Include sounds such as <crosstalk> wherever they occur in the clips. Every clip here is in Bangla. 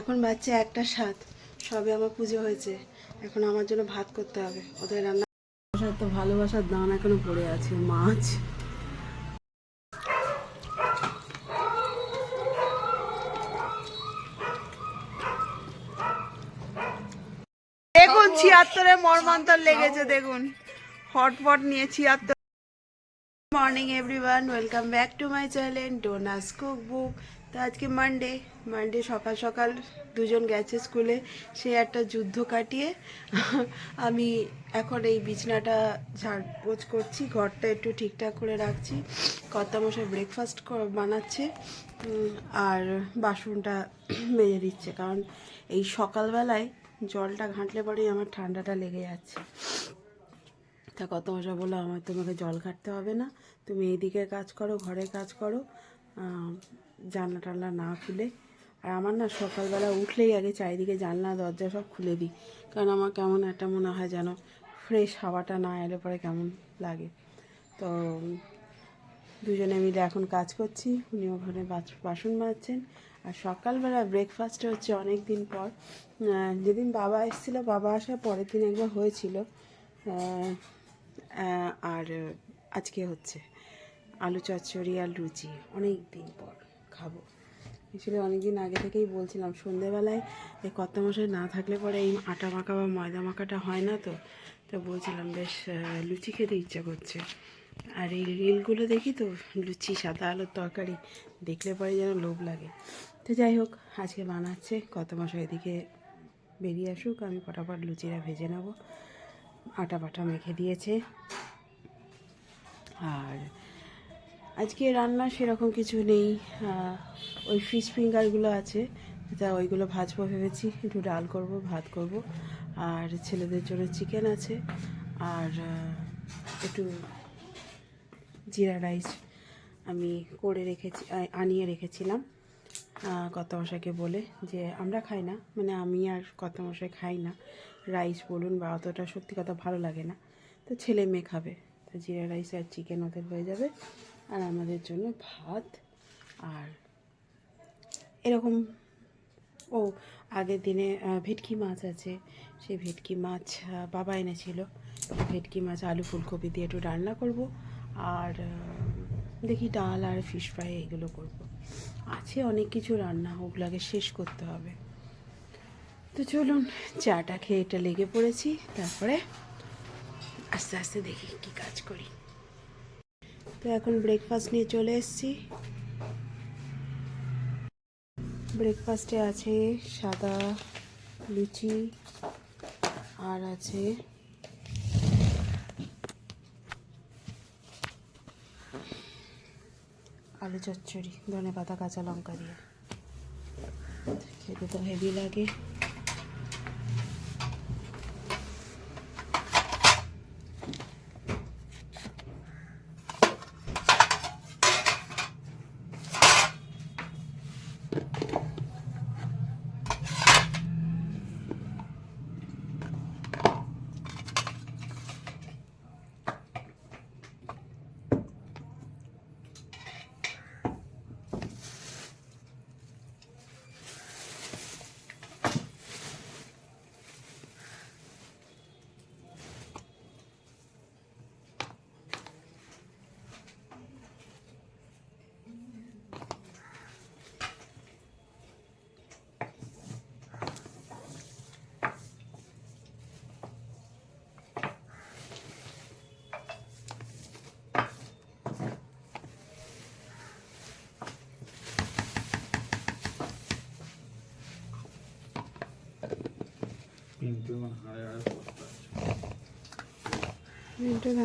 এখন বাচ্চা একটা সাত, সবে আমার পুজো হয়েছে। এখন আমার জন্য ভাত করতে হবে। ওদের রান্না তো ভালোবাসার দান এখনও পড়ে আছে, মাছ। দেখুন, ছিয়াত্তরে মর্মান্তর লেগেছে, দেখুন। হটপট নিয়ে ছিয়াত্তর morning everyone welcome back to my channel ডোনাস cook book তো আজকে মানডে মানডে সকাল সকাল দুজন গেছে স্কুলে সে একটা যুদ্ধ কাটিয়ে <laughs> আমি এখন এই বিছনাটা ঝাড়পোছ করছি, ঘরটা একটু ঠিকঠাক করে রাখছি। কর্তামশাই ব্রেকফাস্ট বানাচ্ছে আর বাসনটা <clears throat> মেজে দিচ্ছে, কারণ এই সকালবেলায় জলটা ঘাঁটলে পরেই আমার ঠান্ডাটা লেগে যাচ্ছে। তা কত মশা বলল, আমার তোমাকে জল কাটতে হবে না, তুমি এইদিকে কাজ করো, ঘরে কাজ করো। জানলা টানলা না খুলে। আর আমার না সকালবেলা উঠলেই আগে চারিদিকে জানলা, দরজা সব খুলে দিই। কারণ আমার কেমন একটা মনে হয় যেন ফ্রেশ হাওয়াটা না এলে পরে কেমন লাগে। তো দুজনে মিলে এখন কাজ করছি উনি ওখানে বাসন মাজছেন। আর সকালবেলা ব্রেকফাস্টে হচ্ছে অনেক দিন পর যেদিন বাবা এসেছিল, বাবা আসার পরের দিন একবার হয়েছিল। আর আজকে হচ্ছে আলু চচ্চড়ি আর লুচি অনেক দিন পর। খাব। আসলে অনেক দিন আগে থেকেই বলছিলাম, সন্ধেবেলায় এই কত মশাই না থাকলে পরে এই আটা মাখা বা ময়দা মাখাটা হয় না তো? তো বলছিলাম, বেশ লুচি খেতে ইচ্ছা করছে। আর এই রিলগুলো দেখি তো, লুচি, সাদা আলুর তরকারি, দেখলে পরে যেন লোভ লাগে। তো যাই হোক, আজকে বানাচ্ছে কত মশাই এদিকে বেরিয়ে আসুক, আমি ফটাফট লুচিটা ভেজে নেব। আটা বাটা মেখে দিয়েছে। আর আজকে রান্না সেরকম কিছু নেই। ওই ফিশ ফিঙ্গারগুলো আছে, তা ওইগুলো ভাজবো ভেবেছি। একটু ডাল করব, ভাত করব। আর ছেলেদের জন্য চিকেন আছে। আর একটু জিরা রাইস আমি করে রেখেছি আনিয়ে রেখেছিলাম। কত মশাইকে বলে যে, আমরা খাই না। মানে আমি আর কত মশাই খাই না। রাইস বলুন বা অতটা সত্যি কথা ভালো লাগে না। তো ছেলে মেয়ে খাবে। তো জিরা রাইস আর চিকেন ওদের হয়ে যাবে। আর আমাদের জন্য ভাত আর এরকম, ও, আগের দিনে ভেটকি মাছ আছে। সেই ভেটকি মাছ বাবা এনেছিল। ভেটকি মাছ আলু ফুলকপি দিয়ে একটু রান্না করব আর দেখি ডাল আর ফিশ ফ্রাই এগুলো করব। আছে অনেক কিছু রান্না, ওগুলোকে শেষ করতে হবে। তো চলুন, চাটা খেয়ে এটা লেগে পড়েছি। তারপরে আস্তে আস্তে দেখি কি কাজ করি। তো এখন ব্রেকফাস্ট নিয়ে চলে এসেছি। ব্রেকফাস্টে আছে সাদা লুচি আর আছে আলু চচ্চড়ি ধনে পাতা কাঁচা লঙ্কা দিয়ে। খেতে তো হেভি লাগে। কিন্তু হায় হায় অবস্থা। মিন্টু না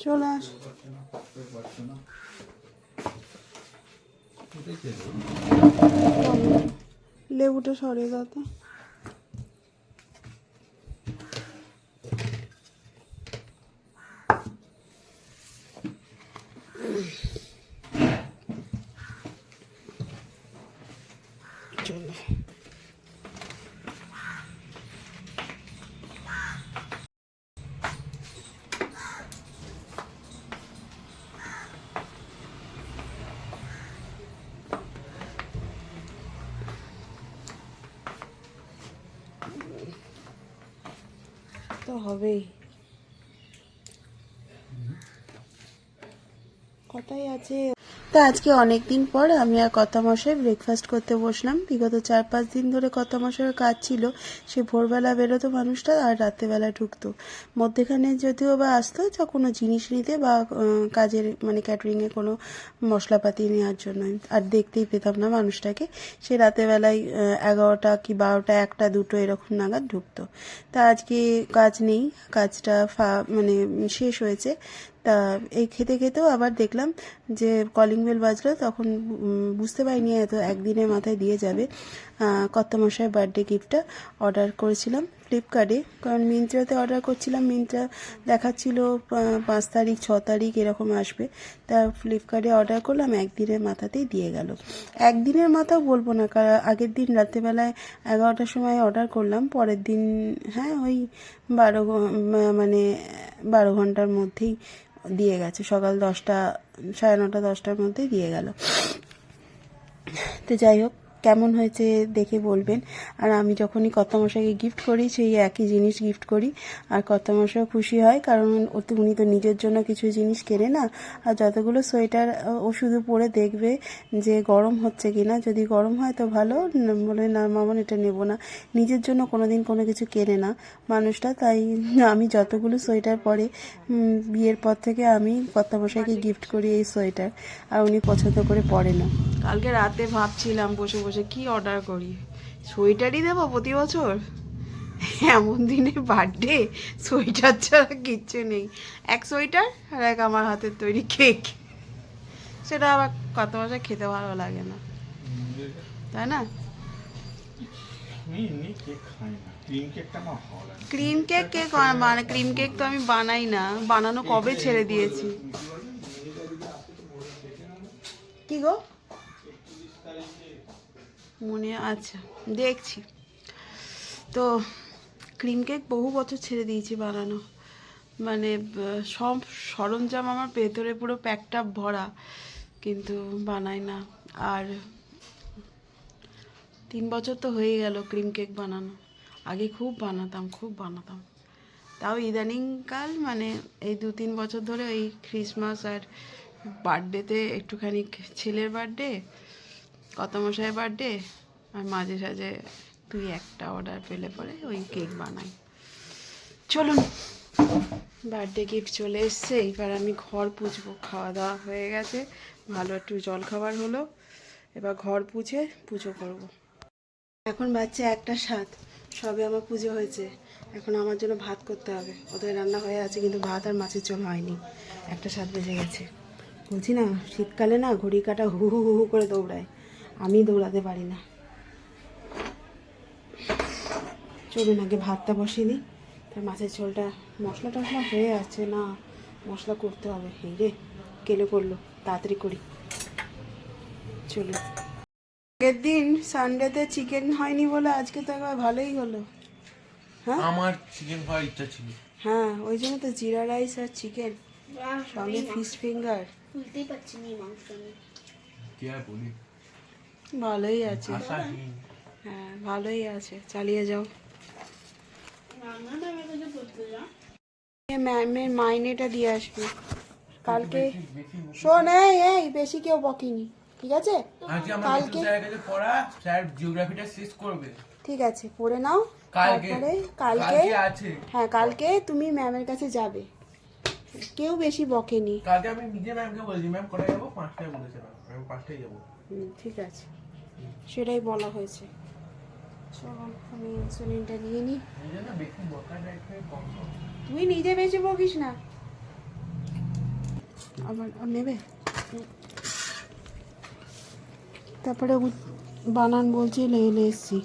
চলে আস? লেবুটা সরে দাও তো হবেই। কথাই আছে। তা আজকে অনেক দিন পর আমি আর মশাই ব্রেকফাস্ট করতে বসলাম। বিগত চার পাঁচ দিন ধরে মশাইয়ের কাজ ছিল, সে ভোরবেলা বেরোতো মানুষটা আর রাত্রেবেলা ঢুকতো। মধ্যেখানে যদিও বা আসতো যা কোনো জিনিস নিতে বা কাজের মানে ক্যাটারিংয়ে কোনো মশলাপাতি নেওয়ার জন্য আর দেখতেই পেতাম না মানুষটাকে। সে রাতেরবেলায় এগারোটা কি বারোটা, একটা, দুটো এরকম নাগাদ ঢুকতো। তা আজকে কাজ নেই, কাজটা ফা মানে শেষ হয়েছে। তা, এই খেতে খেতেও আবার দেখলাম যে কলিং বেল বাজলো, তখন বুঝতে পারিনি এত একদিনের মাথায় দিয়ে যাবে। কর্তামশাই বার্থডে গিফটটা অর্ডার করেছিলাম ফ্লিপকার্টে কারণ মিন্ত্রাতে অর্ডার করছিলাম মিন্ত্রা দেখাচ্ছিল পাঁচ তারিখ, ছ তারিখ এরকম আসবে। তা ফ্লিপকার্টে অর্ডার করলাম, একদিনের মাথাতেই দিয়ে গেল। একদিনের মাথাও বলব না, কারণ আগের দিন রাত্রেবেলায় এগারোটার সময় অর্ডার করলাম, পরের দিন হ্যাঁ ওই বারো মানে বারো ঘণ্টার মধ্যেই দিয়ে গেছে। সকাল দশটা সাড়ে নটা দশটার মধ্যেই দিয়ে গেল। তো যাই হোক কেমন হয়েছে দেখে বলবেন। আর আমি যখনই কর্তামশাইকে গিফট করি, সেই একই জিনিস গিফট করি। আর কর্তামশাইও খুশি হয়, কারণ উনি তো নিজের জন্য কিছু জিনিস কেনে না। আর যতগুলো সোয়েটার ও শুধু পরে দেখবে যে গরম হচ্ছে কি না যদি গরম হয় তো ভালো বলে, না মামন এটা নেব না। নিজের জন্য কোনো দিন কোনো কিছু কেনে না মানুষটা। তাই আমি যতগুলো সোয়েটার পরে বিয়ের পর থেকে আমি কর্তামশাইকে গিফট করি এই সোয়েটার। আর উনি পছন্দ করে পরে না। কালকে রাতে ভাবছিলাম বসে বসে কি অর্ডার করি? সোয়েটারই দেবো প্রতি বছর? এমন দিনে বার্থডে সোয়েটার ছাড়া কিচ্ছু নেই। এক সোয়েটার আর এক আমার হাতের তৈরি কেক। সেটা আবার কত বছর খেতে ভালো লাগে না। তাই না? ক্রিম কেক কেক মানে ক্রিম কেক তো আমি বানাই না। বানানো কবে ছেড়ে দিয়েছি? কি গো? মনে আচ্ছা দেখছি। তো ক্রিম কেক বহু বছর ছেড়ে দিয়েছি বানানো। মানে সব সরঞ্জাম আমার ভেতরে পুরো প্যাকটা ভরা, কিন্তু বানাই না। আর তিন বছর তো হয়ে গেল ক্রিম কেক বানানো। আগে খুব বানাতাম খুব বানাতাম। তাও ইদানিংকাল মানে এই দু তিন বছর ধরে ওই ক্রিসমাস আর বার্থডেতে একটুখানি ছেলের বার্থডে কত মশাই বার্থডে আর মাঝে সাঝে তুই একটা অর্ডার পেলে পরে ওই কেক বানাই। চলুন বার্থডে গিফট চলে এসছে, এইবার আমি ঘর পুছবো খাওয়া দাওয়া হয়ে গেছে, ভালো একটু জল খাবার হলো, এবার ঘর পুছে পুজো করব। এখন বাচ্চা একটা সাত, সবে আমার পুজো হয়েছে। এখন আমার জন্য ভাত করতে হবে। ওদের রান্না হয়ে আছে, কিন্তু ভাত আর মাছের ঝোল হয়নি। একটা সাত বেজে গেছে। বলছি না, শীতকালে না ঘড়ি কাটা হু হু হু করে দৌড়ায়। আমি দৌড়াতে পারি না। চলুন আগে ভাতটা বসিয়ে দিই। তার মাছের ঝোলটা মশলা টশলা হয়ে আছে না? মশলা করতে হবে। এই রে কেলে করল? তাড়াতাড়ি করি। চলুন। আগের দিন সানডেতে চিকেন হয়নি বলে আজকে তো একবার ভালোই হলো। হ্যাঁ? আমার চিকেন খাওয়ার ইচ্ছা ছিল। হ্যাঁ ওই জন্য তো জিরা রাইস আর চিকেন সঙ্গে ফিশ ফিঙ্গার বুঝতেই পারছি না নিয়ে। কি আর বলি? ভালোই আছে। হ্যাঁ ভালোই আছে। চালিয়ে যাও। ম্যামের মাইনেটা দিয়ে আসবে। কালকে শোন এই বেশি কেউ বকিনি। ঠিক আছে? কালকে পড়া স্যার জিওগ্রাফিটা শেষ করবে। ঠিক আছে পড়ে নাও। কালকে তারপরে কালকে কালকে হ্যাঁ কালকে তুমি ম্যামের কাছে যাবে। কেউ বেশি বকেনি। কালকে আমি নিজে ম্যামকে বলছি ম্যাম কটায় যাব? পাঁচটায় বলেছে ম্যাম আমি পাঁচটায় যাব। ঠিক আছে। সেটাই বলা হয়েছে। চলো আমি ইনসুলিনটা নিয়ে নিই। তুই নিজে বেশি বকিস না। আবার নেবে? তারপরে বানান বলছি লেলে এসছি।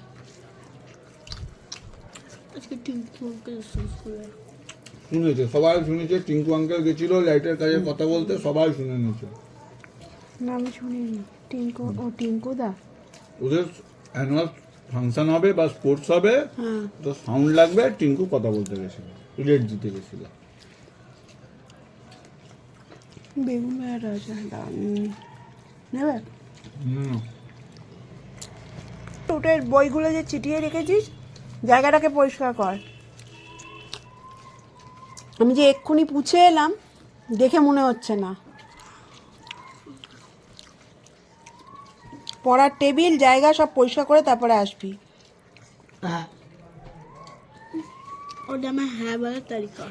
শুনেছে সবাই শুনেছে টিঙ্কু আঙ্কেল গেছিল লাইটের কাছে কথা বলতে সবাই শুনে নিয়েছে। না আমি শুনিনি। টিঙ্কু ও টিঙ্কু দা ওদের অ্যানুয়াল ফাংশন হবে বা স্পোর্টস হবে হ্যাঁ। তো সাউন্ড লাগবে টিঙ্কু কথা বলতে গেছিল রেট দিতে গেছিল। বেগুন নেবে? ওটার বইগুলো যে চিটিয়ে রেখেছিস জায়গাটাকে পরিষ্কার কর। আমি যে এক্ষুনি পুছে এলাম দেখে মনে হচ্ছে না। পড়ার টেবিল জায়গা সব পরিষ্কার করে তারপরে আসবি। হ্যাঁ। ওটা আমার হ্যাঁ বলার তালিকা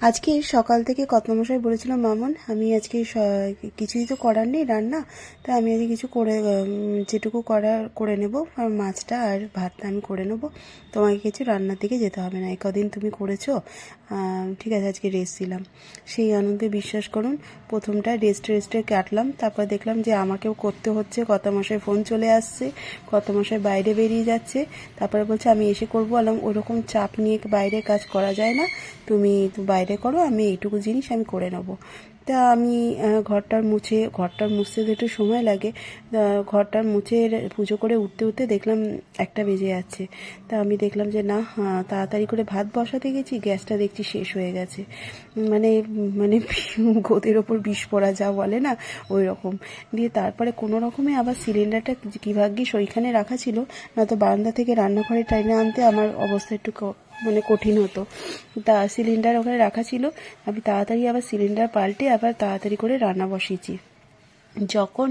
আজকে সকাল থেকে কর্তমশাই বলেছিল, মামন, আমি আজকে কিছুই তো করার নেই রান্না। তাই আমি আজকে কিছু করে যেটুকু করার করে নেব, আর মাছটা আর ভাতটা আমি করে নেব। তোমাকে কিছু রান্নার দিকে যেতে হবে না কদিন তুমি করেছ। ঠিক আছে, আজকে রেস্ট দিলাম। সেই আনন্দে বিশ্বাস করুন প্রথমটা রেস্ট রেস্টে কাটলাম। তারপর দেখলাম যে আমাকেও করতে হচ্ছে। কত কর্তামশাই ফোন চলে আসছে কত কর্তামশাই বাইরে বেরিয়ে যাচ্ছে। তারপরে বলছে, আমি এসে করব আলাম ওরকম চাপ নিয়ে বাইরে কাজ করা যায় না। তুমি তো বাইরে করো, আমি এইটুকু জিনিস আমি করে নেব। তা আমি ঘরটার মুছে ঘরটার মুছতে তো একটু সময় লাগে। ঘরটার মুছে পুজো করে উঠতে উঠতে দেখলাম একটা বেজে যাচ্ছে। তা আমি দেখলাম যে না তাড়াতাড়ি করে ভাত বসাতে গেছি, গ্যাসটা দেখছি শেষ হয়ে গেছে। মানে মানে <laughs> গতির ওপর বিষ পড়া যা বলে না, ওই রকম। দিয়ে তারপরে কোনো রকমে আবার সিলিন্ডারটা কি ভাগ্যিস ওইখানে রাখা ছিল না তো বারান্দা থেকে রান্নাঘরে টাইনে আনতে আমার অবস্থা একটু মানে কঠিন হতো। তা সিলিন্ডার ওখানে রাখা ছিল। আমি তাড়াতাড়ি আবার সিলিন্ডার পাল্টে আবার তাড়াতাড়ি করে রান্না বসিয়েছি। যখন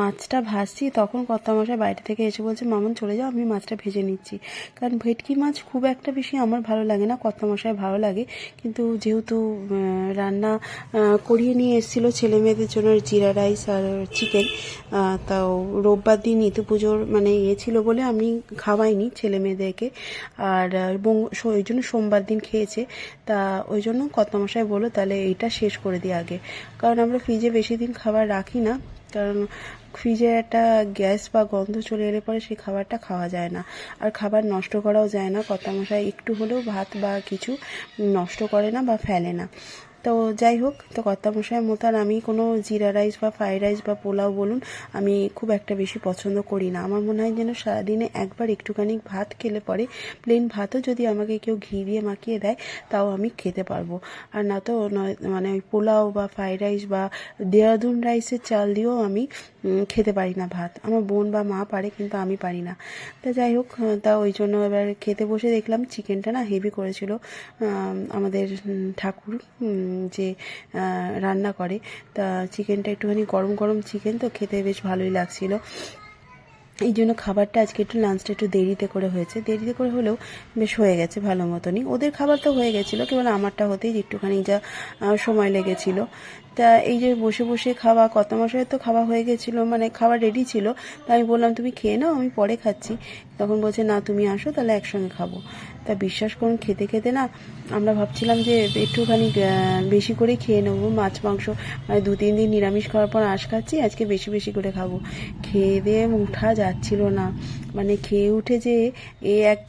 মাছটা ভাজছি, তখন কর্তামশাই বাইরে থেকে এসে বলছে, মামন, চলে যাও, আমি মাছটা ভেজে নিচ্ছি। কারণ ভেটকি মাছ খুব একটা বেশি আমার ভালো লাগে না, কর্তামশাই ভালো লাগে। কিন্তু যেহেতু রান্না করিয়ে নিয়ে এসেছিল ছেলে মেয়েদের জন্য জিরা রাইস আর চিকেন তাও রোববার দিন ইতু পুজোর মানে ইয়ে ছিল বলে আমি খাওয়াইনি ছেলে মেয়েদেরকে আর ওই জন্য সোমবার দিন খেয়েছে। তা ওই জন্য কর্তামশাই বলল, তাহলে এইটা শেষ করে দিই আগে। কারণ আমরা ফ্রিজে বেশি দিন খাবার রাখি না, কারণ ফ্রিজে একটা গ্যাস বা গন্ধ চলে এলে পরে সেই খাবারটা খাওয়া যায় না। আর খাবার নষ্ট করাও যায় না, কর্তামশাই একটু হলেও ভাত বা কিছু নষ্ট করে না বা ফেলে না। তো যাই হোক, তো কর্তামশাইয়ের মতন, আমি কোনো জিরা রাইস বা ফ্রাইড রাইস বা পোলাও বলুন, আমি খুব একটা বেশি পছন্দ করি না। আমার মনে হয় যেন সারাদিনে একবার একটুখানি ভাত খেলে পরে প্লেন ভাতও যদি আমাকে কেউ ঘি দিয়ে মাখিয়ে দেয়, তাও আমি খেতে পারব। আর না তো মানে ওই পোলাও বা ফ্রাইড রাইস বা দেহরাদুন রাইসের চাল দিয়েও আমি খেতে পারি না ভাত। আমার বোন বা মা পারে, কিন্তু আমি পারি না। তা যাই হোক, তা ওই জন্য এবার খেতে বসে দেখলাম, চিকেনটা না হেভি করেছিল আমাদের ঠাকুর যে রান্না করে, তা চিকেনটা একটুখানি গরম গরম চিকেন তো খেতে বেশ ভালোই লাগছিল। এই জন্য খাবারটা আজকে একটু লাঞ্চটা একটু দেরিতে করে হয়েছে। দেরিতে করে হলেও বেশ হয়ে গেছে ভালো মতনই। ওদের খাবার তো হয়ে গেছিল, কেবল আমারটা হতেই একটুখানি যা সময় লেগেছিল। তা এই যে বসে বসে খাওয়া, কত মাসের তো খাওয়া হয়ে গেছিল মানে খাওয়া রেডি ছিল, তা আমি বললাম, তুমি খেয়ে নাও, আমি পরে খাচ্ছি। তখন বলছে, না, তুমি আসো, তাহলে একসঙ্গে খাব। তা বিশ্বাস করুন, খেতে খেতে না, আমরা ভাবছিলাম যে একটুখানি বেশি করে খেয়ে নেব, মাছ, মাংস মানে দু, তিন দিন নিরামিষ খাওয়ার পর আঁশ খাচ্ছি, আজকে বেশি বেশি করে খাব। খেয়ে দিয়ে উঠা যাচ্ছিল না। মানে খেয়ে উঠে যে এ এক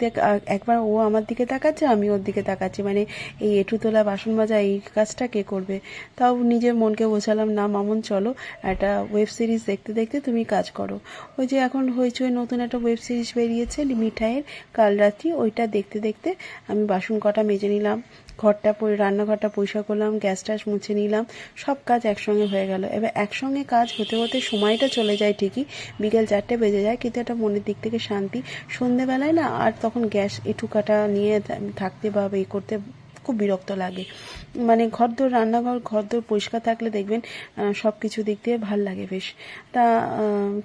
একবার ও আমার দিকে তাকাচ্ছে, আমি ওর দিকে তাকাচ্ছি। মানে এই এঁঠু তোলা বাসন মাজা এই কাজটা কে করবে? তাও নিজের মনকে বোঝালাম, না মামুন, চলো একটা ওয়েব সিরিজ দেখতে দেখতে তুমি কাজ করো। ওই যে এখন হইচই নতুন একটা ওয়েব সিরিজ বেরিয়েছে, মিঠাইয়ের কাল রাত্রি, ওইটা দেখতে দেখতে আমি বাসন কটা মেজে নিলাম। ঘরটা রান্নাঘরটা পরিষ্কার করলাম, গ্যাস ট্যাস মুছে নিলাম, সব কাজ একসঙ্গে হয়ে গেল। এবার একসঙ্গে কাজ হতে হতে সময়টা চলে যায় ঠিকই, বিকেল চারটে বেজে যায়, কিন্তু একটা মনের দিক থেকে শান্তি। সন্ধেবেলায় না আর তখন গ্যাস এটুকাটা নিয়ে থাকতে বা এ করতে খুব বিরক্ত লাগে। মানে ঘরদোর, রান্নাঘর, ঘরদোর পরিষ্কার থাকলে দেখবেন সব কিছু দিক দিয়ে ভালো লাগে বেশ। তা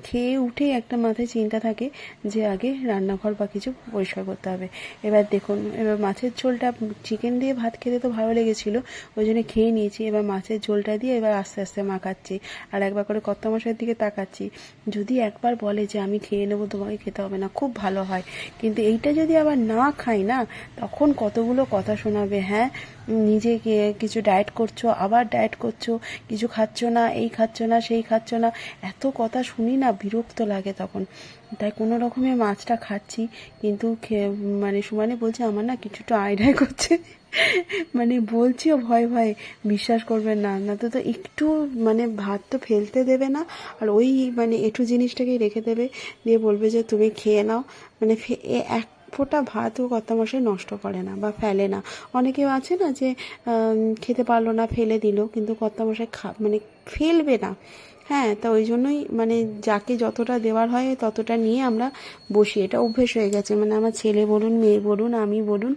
খেয়ে উঠেই একটা মাথায় চিন্তা থাকে যে আগে রান্নাঘর বা কিছু পরিষ্কার করতে হবে। এবার দেখুন, এবার মাছের ঝোলটা চিকেন দিয়ে ভাত খেতে তো ভালো লেগেছিলো, ওই জন্য খেয়ে নিয়েছি। এবার মাছের ঝোলটা দিয়ে এবার আস্তে আস্তে মাখাচ্ছি আর একবার করে কত মশাইয়ের দিকে তাকাচ্ছি। যদি একবার বলে যে আমি খেয়ে নেব, তোমাকে খেতে হবে না, খুব ভালো হয়। কিন্তু এইটা যদি আবার না খাই না, তখন কতগুলো কথা শোনাবে হ্যাঁ নিজেকে কিছু ডায়েট করছ, আবার ডায়েট করছ, কিছু খাচ্ছ না, এই খাচ্ছ না, সেই খাচ্ছ না, এত কথা শুনি না, বিরক্ত লাগে তখন। তাই কোনো রকমে মাছটা খাচ্ছি, কিন্তু মানে সুমানে বলছে, আমার না কিছুটা আইডাই করছে। মানে বলছিও ভয় ভয়ে, বিশ্বাস করবেন না না তো তো একটু মানে ভাত তো ফেলতে দেবে না, আর ওই মানে একটু জিনিসটাকেই রেখে দেবে। দিয়ে বলবে যে, তুমি খেয়ে নাও। মানে এক ফোঁটা ভাতও মশাই নষ্ট করে না বা ফেলে না। অনেকেও আছে না যে খেতে পারল না, ফেলে দিল, কিন্তু গত মশাই খা মানে ফেলবে না। হ্যাঁ তা ওই জন্যই মানে যাকে যতটা দেওয়ার হয় ততটা নিয়ে আমরা বসি। এটা অভ্যেস হয়ে গেছে। মানে আমার ছেলে বলুন, মেয়ে বলুন, আমি বলুন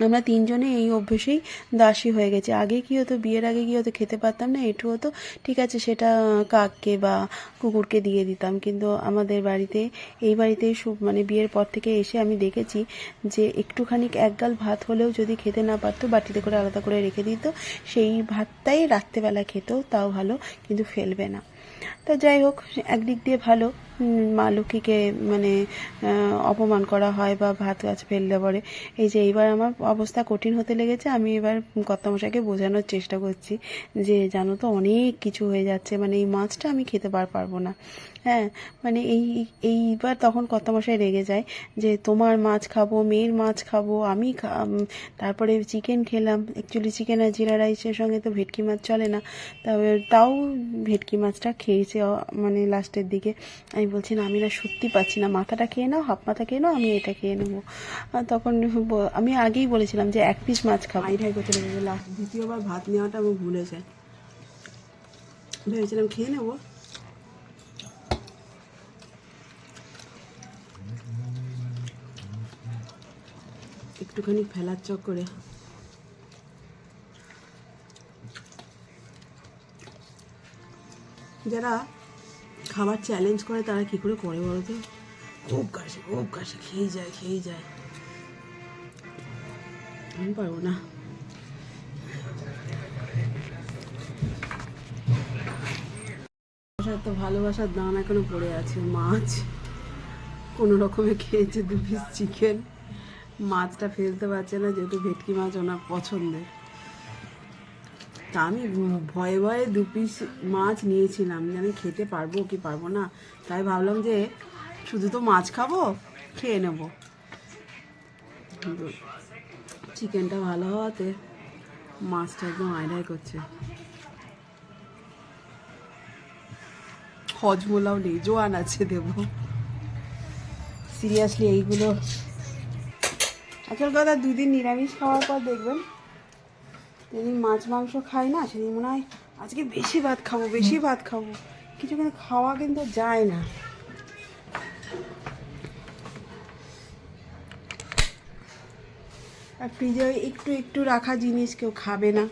আমরা তিনজনে এই অভ্যেসেই দাসী হয়ে গেছে। আগে কি হতো, বিয়ের আগে কি হতো, খেতে পারতাম না একটু হতো, ঠিক আছে, সেটা কাককে বা কুকুরকে দিয়ে দিতাম। কিন্তু আমাদের বাড়িতে, এই বাড়িতে মানে বিয়ের পর থেকে এসে আমি দেখেছি যে একটুখানি একগাল ভাত হলেও যদি খেতে না পারতো, বাটিতে করে আলাদা করে রেখে দিত, সেই ভাতটাই রাত্রেবেলা খেত, তাও ভালো, কিন্তু ফেলবে না। তা যাই হোক, একদিক দিয়ে ভালো। মা লক্ষ্মীকে মানে অপমান করা হয় বা ভাত গাছ ফেললে পরে। এই যে এইবার আমার অবস্থা কঠিন হতে লেগেছে, আমি এবার কর্তামশাইকে বোঝানোর চেষ্টা করছি যে, জানো তো, অনেক কিছু হয়ে যাচ্ছে। মানে এই মাছটা আমি খেতে পার পারব না। হ্যাঁ মানে এই, এইবার তখন কর্তামশাই রেগে যায় যে, তোমার মাছ খাব, মেয়ের মাছ খাব, আমি তারপরে চিকেন খেলাম। অ্যাকচুয়ালি চিকেন আর জিরা রাইসের সঙ্গে তো ভেটকি মাছ চলে না। তবে তাও ভেটকি মাছটা খেয়েছে। অ- মানে লাস্টের দিকে আমি বলছি, না, আমি না সত্যি পাচ্ছি না। মাথাটা খেয়ে নাও, হাফ মাথা খেয়ে নাও, আমি এটা খেয়ে নেব। তখন আমি আগেই বলেছিলাম যে এক পিস মাছ খাব। আইটাই করতে লেগেছে লাস্ট, দ্বিতীয়বার ভাত নেওয়াটা আমি ভুলেছে ভেবেছিলাম খেয়ে নেব। একটুখানি ফেলার চক্করে যারা খাবার চ্যালেঞ্জ করে তারা কি করে করে বলো তো? খুব কাশে খুব কাশে খেয়ে যায় খেয়ে যায়। আমি পারব না। তো ভালোবাসার দাম এখনও পড়ে আছে মাছ। কোনো রকমে খেয়েছে দু পিস চিকেন মাছটা ফেলতে পারছে না যেহেতু ভেটকি মাছ ওনার পছন্দের। তা আমি ভয়ে ভয়ে দু পিস মাছ নিয়েছিলাম। আমি খেতে পারব কি পারব না। তাই ভাবলাম যে শুধু তো মাছ খাব, খেয়ে নেব। চিকেনটা ভালো হওয়াতে মাছটা একদম আয়ডাই করছে। হজমোলাও নেই, জোয়ান আছে দেবো। সিরিয়াসলি এইগুলো আসল কথা দুদিন নিরামিষ খাওয়ার পর দেখবেন। যেদিন মাছ মাংস খাই না, সেদিন মনে হয় আজকে বেশি ভাত খাব, বেশি ভাত খাব। কিছু কিন্তু খাওয়া কিন্তু যায় না। আর ফ্রিজে একটু একটু রাখা জিনিস কেউ খাবে না।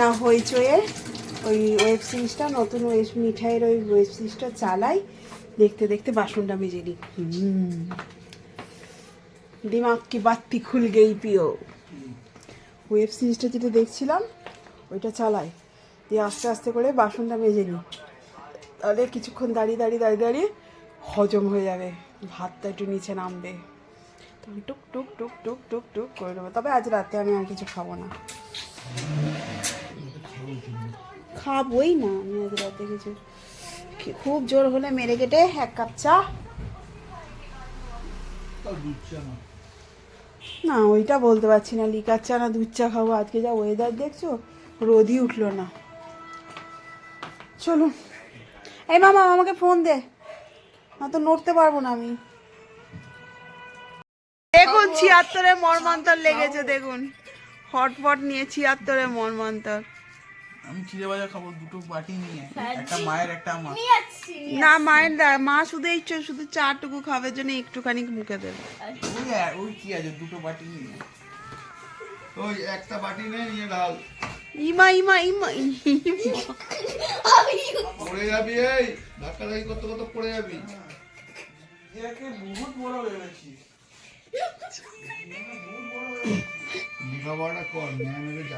না হইচয়ে ওই ওয়েব সিরিজটা নতুন ওয়েব মিঠাইয়ের ওই ওয়েব সিরিজটা চালাই দেখতে দেখতে বাসনটা মেজে নিই। দিমাগ কি বাত্তি খুল গেই পিও ওয়েব সিরিজটা যেটা দেখছিলাম ওইটা চালাই। দিয়ে আস্তে আস্তে করে বাসনটা মেজে নিই। তাহলে কিছুক্ষণ দাঁড়িয়ে দাঁড়িয়ে দাঁড়িয়ে দাঁড়িয়ে হজম হয়ে যাবে। ভাতটা একটু নিচে নামবে। তখন টুক টুক টুক টুক টুক টুক করে নেব তবে আজ রাতে আমি আর কিছু খাব না। খাবই না আমি আজ রাতে কিছু খুব জোর হলে মেরে কেটে এক কাপ চা। না, ওইটা বলতে পারছি না, লিকার চা না দুধ চা খাব, আজকে যা ওয়েদার দেখছ, রোদই উঠল না। চলুন। এই মামা আমাকে ফোন দে। না তো নড়তে পারব না আমি। দেখুন ছিয়াত্তরে মর্মান্তর লেগেছে, দেখুন। হটপট নিয়ে ছিয়াত্তরে মর্মান্তর। আমি চিড়ে ভাজা খাব দুটো বাটি নিয়ে। একটা মায়ের একটা আমার না মায়ের মা শুধু এই শুধু চাটুকু খাবার জন্য একটুখানি মুখে দেবে। ওই ওই কি আছে দুটো বাটি নিয়ে। ওই একটা বাটি নে নিয়ে ঢাল। ইমা ইমা ইমা। পড়ে যাবি এই ধাক্কা ধাক্কি করতে করতে পড়ে যাবি। একে বহুত বড় ভেবেছিস কর